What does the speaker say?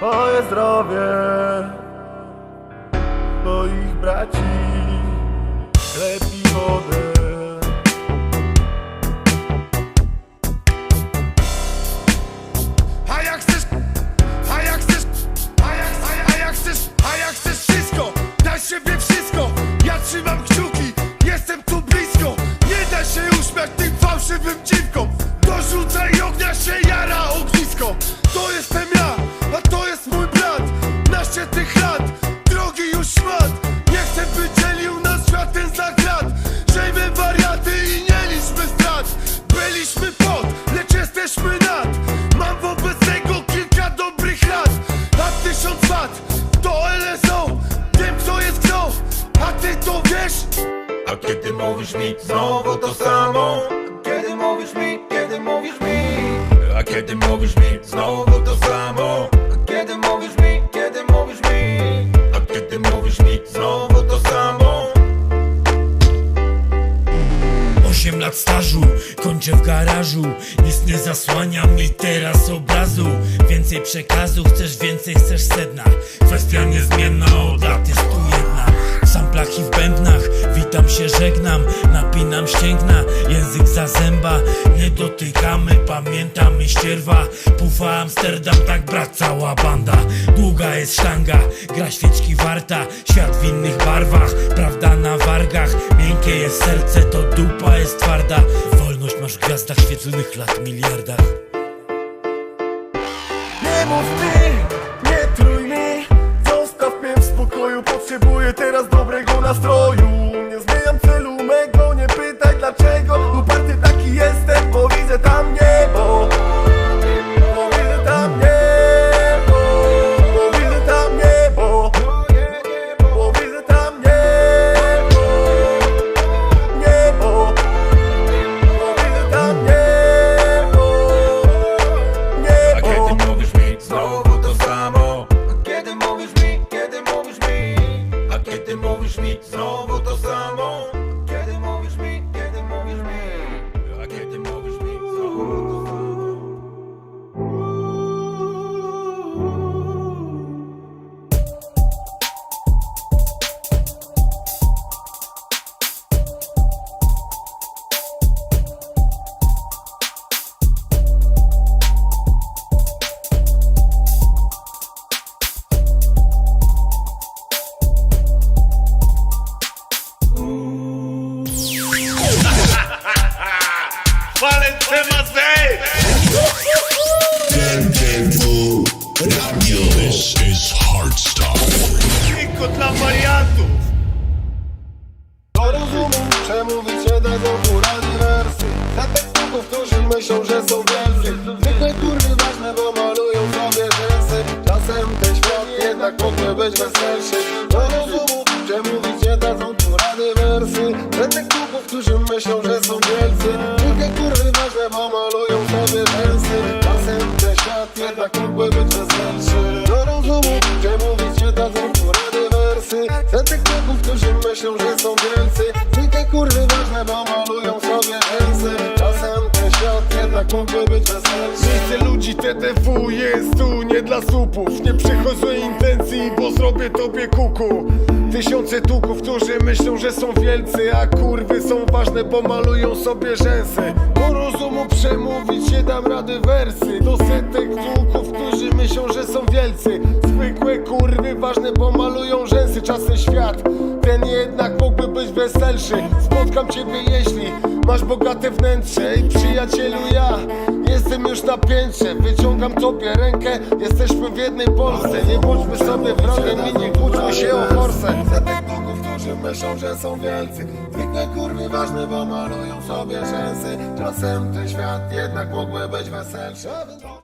Moje zdrowie Twoich braci Chleb i wodę. A jak chcesz, a jak chcesz, a jak, a, a jak chcesz, a jak chcesz wszystko, daj siebie wszystko. Ja trzymam kciuki, jestem tu blisko. Nie da się uśmiać tym fałszywym dziwkom A kiedy mówisz mi znowu to samo? Kiedy mówisz mi, kiedy mówisz mi? A kiedy mówisz mi znowu to samo? Kiedy mówisz mi, kiedy mówisz mi? A kiedy mówisz mi znowu to samo? Osiem lat stażu, kończę w garażu. Nic nie zasłania mi teraz obrazu. Więcej przekazu, chcesz więcej, chcesz sedna. Kwestia niezmienna, od lat jest tu jedna. W samplach i w bębnach, witam się, żegnam Napinam ścięgna, język za zęba Nie dotykamy, pamiętamy ścierwa. Pufa Amsterdam, tak brat cała banda. Długa jest sztanga, gra świeczki warta. Świat w innych barwach, prawda na wargach. Miękkie jest serce, to dupa jest twarda. Wolność masz w gwiazdach świetlnych lat miliardach. Nie mów mi, znowu to This is Hardstyle. Tylko dla wariantów Do rozumu przemówić nie dadzą kurali wersy Dla tekstuków, którzy myślą, że są wielcy Zwykłe kurwy ważne, bo malują sobie rzęsy Czasem ten świat jednak mógłby być weselszy Do rozumu przemówić nie dadzą tu rady wersy Dla tekstuków, którzy myślą, że jednak mógłby być weselszy Do rozumu przemówić nie dadzą tu rady wersy Dla tekstuków, którzy myślą, że są wielcy Tylko kurwy ważne, bo mógłby być Miejsce ludzi TTW jest tu nie dla supów. Nie przychodź złej intencji, bo zrobię tobie kuku. Tysiące tuków, którzy myślą, że są wielcy A kurwy są ważne, bo malują sobie rzęsy. Do rozumu przemówić nie dam rady wersy. Do setek tuków, którzy myślą, że są wielcy. Zwykłe kurwy ważne, bo malują rzęsy. Czasem świat, ten jednak mógłby być weselszy. Spotkam ciebie jeśli masz bogate wnętrze I przyjacielu ja Jestem już na piętrze, wyciągam tobie rękę Jesteśmy w jednej Polsce. Nie bądźmy sobie wrogiem i nie kłóćmy się o forsę. Setek tuków, którzy myślą, że są wielcy. Zwykłe kurwy ważne, bo malują sobie rzęsy. Czasem ten świat jednak mógłby być weselszy